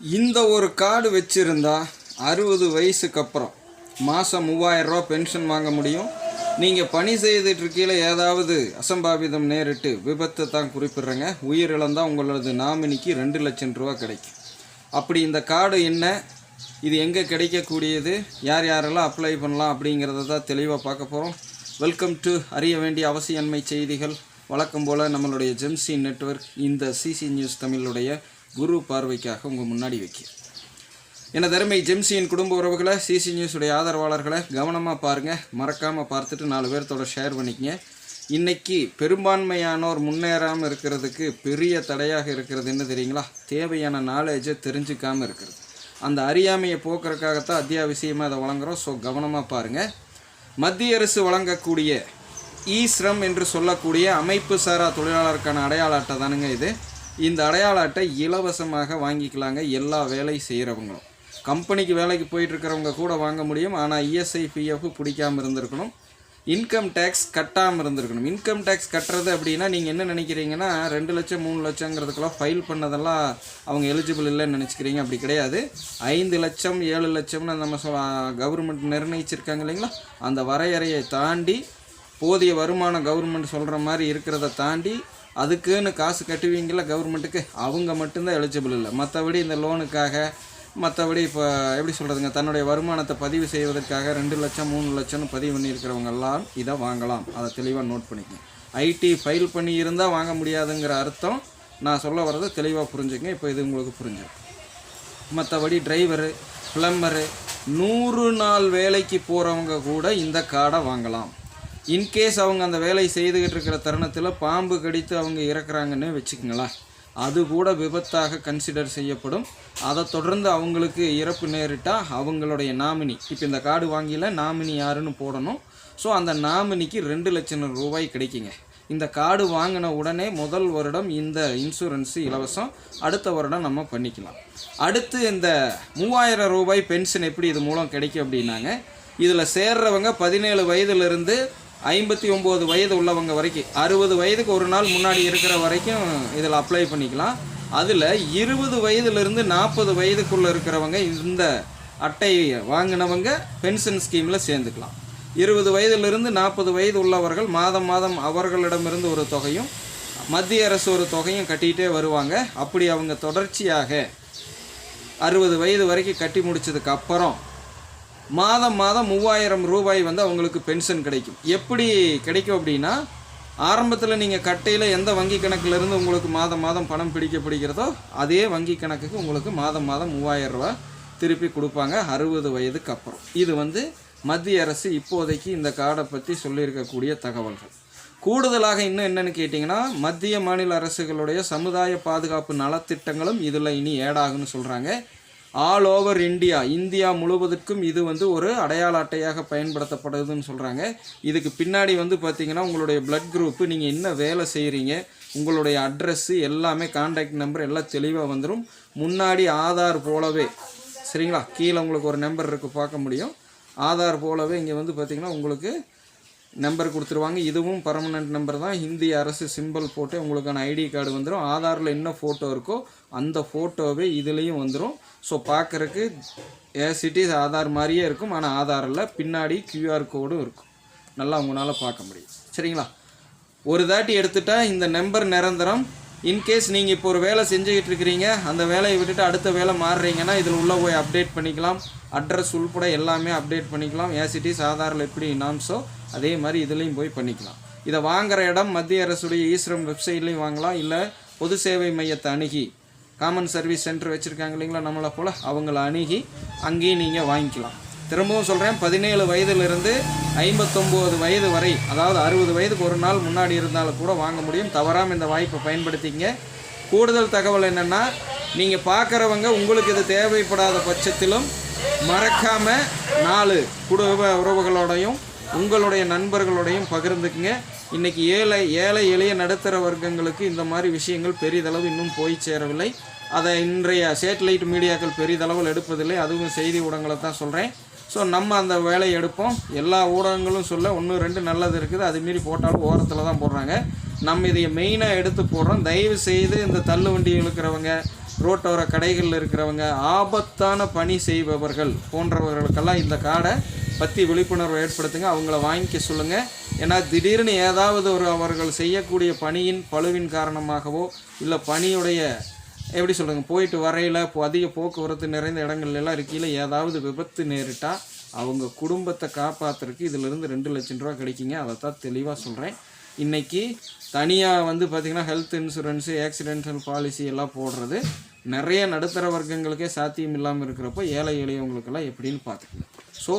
இந்த ஒரு கார்டு வச்சுருந்தா அறுபது வயசுக்கு அப்புறம் மாதம் மூவாயிரரூவா பென்ஷன் வாங்க முடியும். நீங்கள் பணி செய்துட்டு இருக்கையில் ஏதாவது அசம்பாவிதம் நேரிட்டு விபத்தை தான் குறிப்பிடுறேங்க. உயிரிழந்தால் உங்களது நாமினிக்கு ரெண்டு லட்சம் ரூபா கிடைக்கும். அப்படி இந்த கார்டு என்ன? இது எங்கே கிடைக்கக்கூடியது? யார் யாரெல்லாம் அப்ளை பண்ணலாம் அப்படிங்கிறத தான் தெளிவாக பார்க்க போகிறோம் வெல்கம் டு அறிய வேண்டிய அவசியன்மை செய்திகள். வழக்கம் போல் நம்மளுடைய ஜெம்சி நெட்வொர்க் இந்த சிசி நியூஸ் தமிழுடைய குரு பார்வைக்காக உங்கள் முன்னாடி வைக்கிறேன் என தருமை ஜெம்சியின் குடும்ப உறவுகளை சிசி நியூஸுடைய ஆதரவாளர்களை கவனமாக பாருங்கள் மறக்காமல் பார்த்துட்டு நாலு பேர்த்தோட ஷேர் பண்ணிக்கங்க. இன்றைக்கி பெரும்பான்மையானோர் முன்னேறாமல் இருக்கிறதுக்கு பெரிய தடையாக இருக்கிறது என்ன தெரியுங்களா? தேவையான நாலேஜை தெரிஞ்சுக்காமல் இருக்கிறது. அந்த அறியாமையை போக்குறதுக்காகத்தான் அத்தியாவசியமாக அதை வழங்குறோம். ஸோ கவனமாக பாருங்கள் மத்திய அரசு வழங்கக்கூடிய இ என்று சொல்லக்கூடிய அமைப்பு சாரா தொழிலாளருக்கான அடையாள அட்டை தானுங்க இது. இந்த அடையாள அட்டை இலவசமாக வாங்கிக்கலாங்க எல்லா வேலை செய்கிறவங்களும் கம்பெனிக்கு வேலைக்கு போயிட்டுருக்கிறவங்க கூட வாங்க முடியும் ஆனால் இஎஸ்ஐ பிஎஃப் பிடிக்காம இருந்திருக்கணும். இன்கம் டேக்ஸ் கட்டாமல் இருந்திருக்கணும். இன்கம் டேக்ஸ் கட்டுறது அப்படின்னா நீங்கள் என்ன நினைக்கிறீங்கன்னா ரெண்டு லட்சம் மூணு லட்சங்கிறதுக்கெல்லாம் ஃபைல் பண்ணதெல்லாம் அவங்க எலிஜிபிள் இல்லைன்னு நினச்சிக்கிறீங்க. அப்படி கிடையாது. ஐந்து லட்சம் ஏழு லட்சம்னு நம்ம சொல்ல கவர்மெண்ட் நிர்ணயிச்சிருக்காங்க இல்லைங்களா? அந்த வரையறையை தாண்டி போதிய வருமானம் கவர்மெண்ட் சொல்கிற மாதிரி இருக்கிறத தாண்டி அதுக்குன்னு காசு கட்டுவீங்களா கவர்மெண்ட்டுக்கு அவங்க மட்டும்தான் எலிஜிபிள் இல்லை. மற்றபடி இந்த லோனுக்காக மற்றபடி இப்போ எப்படி சொல்கிறதுங்க தன்னுடைய வருமானத்தை பதிவு செய்வதற்காக ரெண்டு லட்சம் மூணு லட்சம்னு பதிவு பண்ணியிருக்கிறவங்க எல்லாம் இதை வாங்கலாம். அதை தெளிவாக நோட் பண்ணிக்கங்க. ஐடி ஃபைல் பண்ணி இருந்தால் வாங்க முடியாதுங்கிற அர்த்தம் நான் சொல்ல வர்றதை தெளிவாக புரிஞ்சுங்க இப்போ இது உங்களுக்கு புரிஞ்சிடும். மற்றபடி டிரைவரு பிளம்பரு நூறு நாள் வேலைக்கு போகிறவங்க கூட இந்த கார்டை வாங்கலாம். இன்கேஸ் அவங்க அந்த வேலையை செய்துக்கிட்டு இருக்கிற தருணத்தில் பாம்பு கடித்து அவங்க இறக்குறாங்கன்னு வச்சுக்கோங்களேன். அது கூட விபத்தாக கன்சிடர் செய்யப்படும். அதை தொடர்ந்து அவங்களுக்கு இறப்பு நேரிட்டால் அவங்களுடைய நாமினி. இப்போ இந்த கார்டு வாங்கியில் நாமினி யாருன்னு போடணும். ஸோ அந்த நாமினிக்கு ரெண்டு லட்சம் ரூபாய் கிடைக்குங்க. இந்த கார்டு வாங்கின உடனே முதல் வருடம் இந்த இன்சூரன்ஸு இலவசம். அடுத்த வருடம் நம்ம பண்ணிக்கலாம். அடுத்து இந்த மூவாயிரம் ரூபாய் பென்ஷன் எப்படி இது மூலம் கிடைக்கும் அப்படின்னாங்க. இதில் சேர்றவங்க பதினேழு வயதுலேருந்து ஐம்பத்தி ஒம்பது வயது உள்ளவங்க வரைக்கும் அறுபது வயதுக்கு ஒரு நாள் முன்னாடி இருக்கிற வரைக்கும் இதில் அப்ளை பண்ணிக்கலாம். அதில் இருபது வயதுலேருந்து நாற்பது வயதுக்குள்ளே இருக்கிறவங்க இந்த அட்டை வாங்கினவங்க பென்ஷன் ஸ்கீமில் சேர்ந்துக்கலாம். இருபது வயதிலிருந்து நாற்பது வயது உள்ளவர்கள் மாதம் மாதம் அவர்களிடமிருந்து ஒரு தொகையும் மத்திய அரசு ஒரு தொகையும் கட்டிகிட்டே வருவாங்க. அப்படி அவங்க தொடர்ச்சியாக அறுபது வயது வரைக்கும் கட்டி முடிச்சதுக்கு அப்புறம் மாதம் மாதம் மூவாயிரம் ரூபாய் வந்து அவங்களுக்கு பென்ஷன் கிடைக்கும். எப்படி கிடைக்கும் அப்படின்னா ஆரம்பத்தில் நீங்கள் கட்டையில் எந்த வங்கி கணக்கிலிருந்து உங்களுக்கு மாதம் மாதம் பணம் பிடிக்கப்படுகிறதோ அதே வங்கி கணக்குக்கு உங்களுக்கு மாதம் மாதம் மூவாயிரம் ரூபா திருப்பி கொடுப்பாங்க. அறுபது வயதுக்கு அப்புறம். இது வந்து மத்திய அரசு இப்போதைக்கு இந்த கார்டை பற்றி சொல்லியிருக்கக்கூடிய தகவல்கள். கூடுதலாக இன்னும் என்னன்னு கேட்டிங்கன்னா மத்திய மாநில அரசுகளுடைய சமுதாய பாதுகாப்பு நலத்திட்டங்களும் இதில் இனி ஏடாகுன்னு சொல்கிறாங்க ஆல் ஓவர் இந்தியா இந்தியா முழுவதற்கும் இது வந்து ஒரு அடையாள அட்டையாக பயன்படுத்தப்படுதுன்னு சொல்கிறாங்க இதுக்கு பின்னாடி வந்து பார்த்தீங்கன்னா உங்களுடைய பிளட் குரூப்பு நீங்கள் என்ன வேலை செய்கிறீங்க உங்களுடைய அட்ரஸ்ஸு எல்லாமே காண்டாக்ட் நம்பர் எல்லாம் தெளிவாக வந்துடும் முன்னாடி ஆதார் போலவே சரிங்களா? கீழே உங்களுக்கு ஒரு நம்பர் இருக்குது பார்க்க முடியும். ஆதார் போலவே இங்கே வந்து பார்த்திங்கன்னா உங்களுக்கு நம்பர் கொடுத்துருவாங்க. இதுவும் பர்மனெண்ட் நம்பர் தான். ஹிந்தி அரசு சிம்பிள் போட்டு உங்களுக்கான ஐடி கார்டு வந்துடும் ஆதாரில் என்ன ஃபோட்டோ இருக்கோ அந்த ஃபோட்டோவே இதுலேயும் வந்துடும் ஸோ பார்க்குறக்கு ஏசிட்டிஸ் ஆதார் மாதிரியே இருக்கும். ஆனால் ஆதாரில் பின்னாடி கியூஆர் கோடும் இருக்கும். நல்லா உங்களால் பார்க்க முடியும். சரிங்களா? ஒரு தாட்டி எடுத்துட்டால் இந்த நம்பர் நிரந்தரம். இன்கேஸ் நீங்கள் இப்போ ஒரு வேலை செஞ்சுக்கிட்டு இருக்கிறீங்க அந்த வேலையை விட்டுட்டு அடுத்த வேலை மாறுறீங்கன்னா இதில் உள்ளே போய் அப்டேட் பண்ணிக்கலாம். அட்ரஸ் உள்பட எல்லாமே அப்டேட் பண்ணிக்கலாம். ஏசிடி சாதாரண எப்படி இனாம்ஸோ அதே மாதிரி இதுலேயும் போய் பண்ணிக்கலாம். இதை வாங்குகிற இடம் மத்திய அரசுடைய ஈஸ்ரம் வெப்சைட்லேயும் வாங்கலாம். இல்லை பொது சேவை மையத்தை அணுகி காமன் சர்வீஸ் சென்டர் வச்சுருக்காங்க இல்லைங்களா நம்மளை போல் அவங்கள அணுகி அங்கேயும் நீங்கள் வாங்கிக்கலாம். திரும்பவும் சொல்கிறேன் பதினேழு வயதிலிருந்து ஐம்பத்தொம்போது வயது வரை அதாவது அறுபது வயதுக்கு ஒரு நாள் முன்னாடி இருந்தாலும் கூட வாங்க முடியும். தவறாமல் இந்த வாய்ப்பை பயன்படுத்திங்க கூடுதல் தகவல் என்னென்னா நீங்கள் பார்க்குறவங்க உங்களுக்கு இது தேவைப்படாத பட்சத்திலும் மறக்காமல் நாலு குடும்ப உறவுகளோடையும் உங்களுடைய நண்பர்களோடையும் பகிர்ந்துக்குங்க. இன்றைக்கி ஏழை ஏழை எளிய நடுத்தர வர்க்கங்களுக்கு இந்த மாதிரி விஷயங்கள் பெரிதளவு இன்னும் போய் சேரவில்லை. அதை இன்றைய சேட்டலைட் மீடியாக்கள் பெரிதளவில் எடுப்பதில்லை. அதுவும் செய்தி ஊடகங்களை தான் சொல்கிறேன் ஸோ நம்ம அந்த வேலையை எடுப்போம். எல்லா ஊடகங்களும் சொல்ல ஒன்று ரெண்டு நல்லது இருக்குது. அது மீறி போட்டாலும் ஓரத்தில் தான் போடுறாங்க. நம்ம இதை மெயினாக எடுத்து போடுறோம். தயவு செய்து இந்த தள்ளு வண்டி இருக்கிறவங்க ரோட்டோர கடைகளில் இருக்கிறவங்க ஆபத்தான பணி செய்பவர்கள் போன்றவர்களுக்கெல்லாம் இந்த காடை பற்றி விழிப்புணர்வை ஏற்படுத்துங்க. அவங்கள வாங்கிக்க சொல்லுங்கள் ஏன்னா திடீர்னு ஏதாவது ஒரு அவர்கள் செய்யக்கூடிய பணியின் பழுவின் காரணமாகவோ இல்லை பணியுடைய எப்படி சொல்கிறேங்க போயிட்டு வரையில் இப்போ அதிக போக்குவரத்து நிறைந்த இடங்கள்ல எல்லாம் இருக்கையில் ஏதாவது விபத்து நேரிட்டால் அவங்க குடும்பத்தை காப்பாற்றுறதுக்கு இதிலிருந்து ரெண்டு லட்சம் ரூபா கிடைக்குங்க. அதை தான் தெளிவாக சொல்கிறேன் இன்றைக்கி தனியாக வந்து பார்த்திங்கன்னா ஹெல்த் இன்சூரன்ஸு ஆக்சிடென்டல் பாலிசி எல்லாம் போடுறது. நிறைய நடுத்தர வர்க்கங்களுக்கே சாத்தியம் இல்லாமல் இருக்கிறப்போ ஏழை எளியவங்களுக்கெல்லாம் எப்படின்னு பார்த்துக்கணும் ஸோ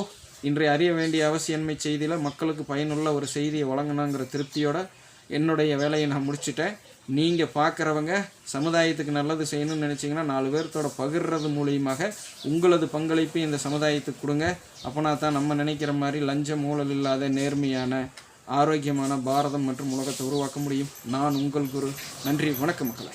இன்றைய அறிய வேண்டிய அவசியன்மை செய்தியில் மக்களுக்கு பயனுள்ள ஒரு செய்தியை வழங்கணுங்கிற திருப்தியோட என்னுடைய வேலையை நான் முடிச்சிட்டேன். நீங்கள் பார்க்குறவங்க சமுதாயத்துக்கு நல்லது செய்யணும்னு நினச்சிங்கன்னா நாலு பேர்த்தோட பகிர்றது மூலியமாக உங்களது பங்களிப்பு இந்த சமுதாயத்துக்கு கொடுங்க. அப்போனா தான் நம்ம நினைக்கிற மாதிரி லஞ்சம் ஊழல் இல்லாத நேர்மையான ஆரோக்கியமான பாரதம் மற்றும் உலகத்தை உருவாக்க முடியும். நான் உங்கள் குரு. நன்றி. வணக்கம் மக்களை.